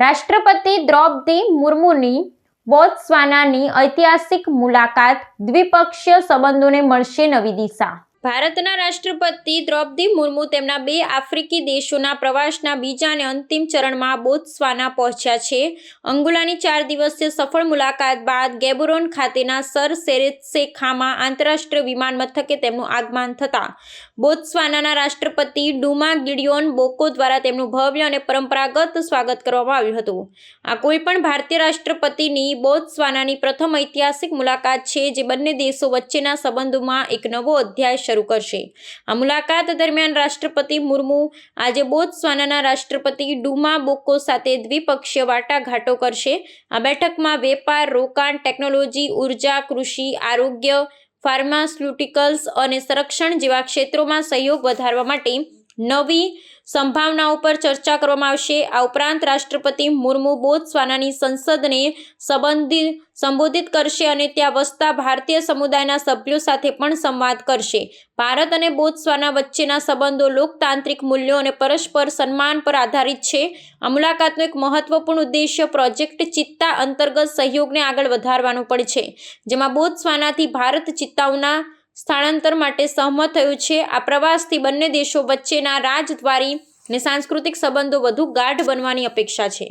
રાષ્ટ્રપતિ દ્રૌપદી મુર્મુની બોત્સવાનાની ઐતિહાસિક મુલાકાત દ્વિપક્ષીય સંબંધોને મળશે નવી દિશા. ભારતના રાષ્ટ્રપતિ દ્રૌપદી મુર્મુ તેમના બે આફ્રિકી દેશોના પ્રવાસના બીજા અને અંતિમ ચરણમાં બોત્સવાના પહોંચ્યા છે. અંગુલાની ચાર દિવસીય સફળ મુલાકાત બાદ ગેબોરોન ખાતેના સર સેરેત્સે ખામા આંતરરાષ્ટ્રીય વિમાન મથકે તેમનું આગમન થતાં બોત્સવાનાના રાષ્ટ્રપતિ ડુમા ગિડિયોન બોકો દ્વારા તેમનું ભવ્ય અને પરંપરાગત સ્વાગત કરવામાં આવ્યું હતું. આ કોઈપણ ભારતીય રાષ્ટ્રપતિની બોત્સવાનાની પ્રથમ ઐતિહાસિક મુલાકાત છે જે બંને દેશો વચ્ચેના સંબંધોમાં એક નવો અધ્યાય શરૂ કરશે. આ મુલાકાત દરમિયાન રાષ્ટ્રપતિ મુર્મુ આજે બોત્સવાનાના રાષ્ટ્રપતિ ડુમા બોકો સાથે દ્વિપક્ષીય વાટાઘાટો કરશે. આ બેઠકમાં વેપાર, રોકાણ, ટેકનોલોજી, ઊર્જા, કૃષિ, આરોગ્ય, ફાર્માસ્યુટિકલ્સ અને સંરક્ષણ જેવા ક્ષેત્રોમાં સહયોગ વધારવા માટે નવી સંભાવનાઓ પર ચર્ચા કરવામાં આવશે. આ ઉપરાંત રાષ્ટ્રપતિ મુર્મુ બોત્સવાનાની સંસદને સંબંધિત સંબોધિત કરશે અને ત્યાં વસતા ભારતીય સમુદાયના સભ્યો સાથે પણ સંવાદ કરશે. ભારત અને બોત્સવાના વચ્ચેના સંબંધો લોકતાંત્રિક મૂલ્યો અને પરસ્પર સન્માન પર આધારિત છે. આ મુલાકાતનો એક મહત્વપૂર્ણ ઉદ્દેશ્ય પ્રોજેક્ટ ચિત્તા અંતર્ગત સહયોગને આગળ વધારવાનું પણ છે. જેમાં બોત્સવાનાથી ભારત ચિત્તાઓના સ્થળાંતર માટે સહમત થયું છે. આ પ્રવાસથી બંને દેશો વચ્ચેના રાજદ્વારી અને સાંસ્કૃતિક સંબંધો વધુ ગાઢ બનવાની અપેક્ષા છે.